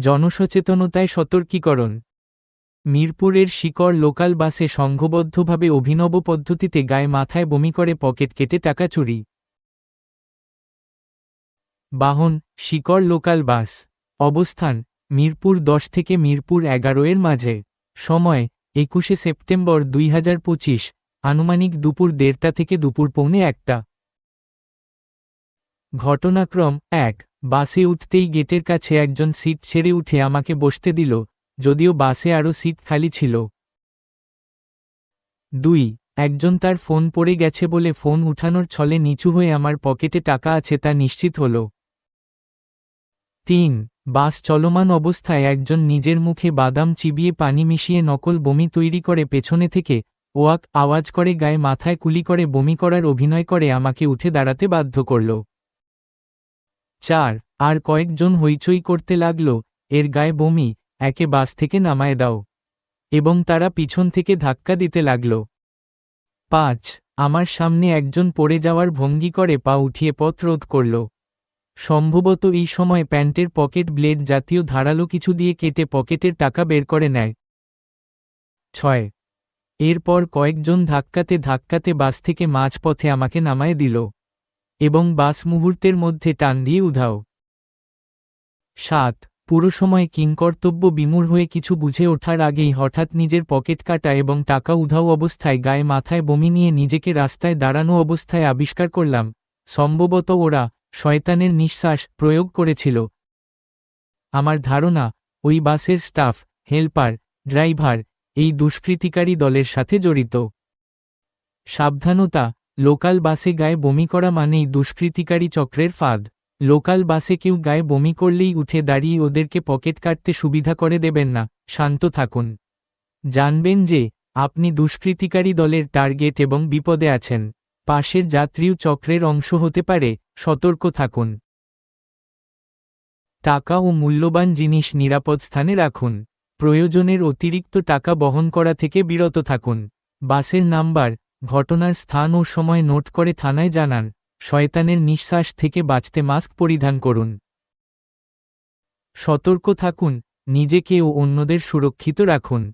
জনসচেতনতায় সতর্কীকরণ। মিরপুরের শিকড় লোকাল বাসে সংঘবদ্ধভাবে অভিনব পদ্ধতিতে গায়ে মাথায় বমি করে পকেট কেটে টাকা চুরি। বাহন, শিকড় লোকাল বাস। অবস্থান, মিরপুর দশ থেকে মিরপুর এগারো এর মাঝে। সময়, একুশে সেপ্টেম্বর দুই হাজার পঁচিশ, আনুমানিক দুপুর দেড়টা থেকে দুপুর পৌনে একটা। ঘটনাক্রম, এক। বাসে উঠতেই গেটের কাছে একজন সিট ছেড়ে উঠে আমাকে বসতে দিল, যদিও বাসে আরও সিট খালি ছিল। দুই, একজন তার ফোন পড়ে গেছে বলে ফোন উঠানোর ছলে নিচু হয়ে আমার পকেটে টাকা আছে তা নিশ্চিত হল। তিন, বাস চলমান অবস্থায় একজন নিজের মুখে বাদাম চিবিয়ে পানি মিশিয়ে নকল বমি তৈরি করে পেছনে থেকে, ওয়াক আওয়াজ করে গায়ে মাথায় কুলি করে বমি করার অভিনয় করে আমাকে উঠে দাঁড়াতে বাধ্য করল। চার, আর কয়েকজন হইচই করতে লাগল, এর গায়ে বমি, একে বাস থেকে নামায় দাও। এবং তারা পিছন থেকে ধাক্কা দিতে লাগল। পাঁচ, আমার সামনে একজন পড়ে যাওয়ার ভঙ্গি করে পা উঠিয়ে পথ রোধ করল। সম্ভবত এই সময় প্যান্টের পকেট ব্লেড জাতীয় ধারালো কিছু দিয়ে কেটে পকেটের টাকা বের করে নেয়। ছয়, এরপর কয়েকজন ধাক্কাতে ধাক্কাতে বাস থেকে মাঝপথে আমাকে নামায় দিল। এবং বাস মুহূর্তের মধ্যে টান দিয়ে উধাও। সাত পুরো সময় কিংকর্তব্য বিমূর হয়ে কিছু বুঝে ওঠার আগেই হঠাৎ নিজের পকেট কাটা এবং টাকা উধাও অবস্থায় গায়ে মাথায় বমি নিয়ে নিজেকে রাস্তায় দাঁড়ানো অবস্থায় আবিষ্কার করলাম। সম্ভবত ওরা শয়তানের নিঃশ্বাস প্রয়োগ করেছিল। আমার ধারণা, ওই বাসের স্টাফ, হেল্পার, ড্রাইভার, এই দুষ্কৃতিকারী দলের সাথে জড়িত। সাবধানতা লোকাল বাসে গায়ে বমি করা মানেই দুষ্কৃতিকারী চক্রের ফাঁদ। লোকাল বাসে কেউ গায়ে বমি করলেই উঠে দাঁড়িয়ে ওদেরকে পকেট কাটতে সুবিধা করে দেবেন না, শান্ত থাকুন। জানবেন যে, আপনি দুষ্কৃতিকারী দলের টার্গেট এবং বিপদে আছেন। পাশের যাত্রীও চক্রের অংশ হতে পারে, সতর্ক থাকুন। টাকা ও মূল্যবান জিনিস নিরাপদ স্থানে রাখুন। প্রয়োজনের অতিরিক্ত টাকা বহন করা থেকে বিরত থাকুন। বাসের নাম্বার ঘটনার স্থান ও সময় নোট করে থানায় জানান, শয়তানের নিঃশ্বাস থেকে বাঁচতে মাস্ক পরিধান করুন। সতর্ক থাকুন, নিজেকে ও অন্যদের সুরক্ষিত রাখুন।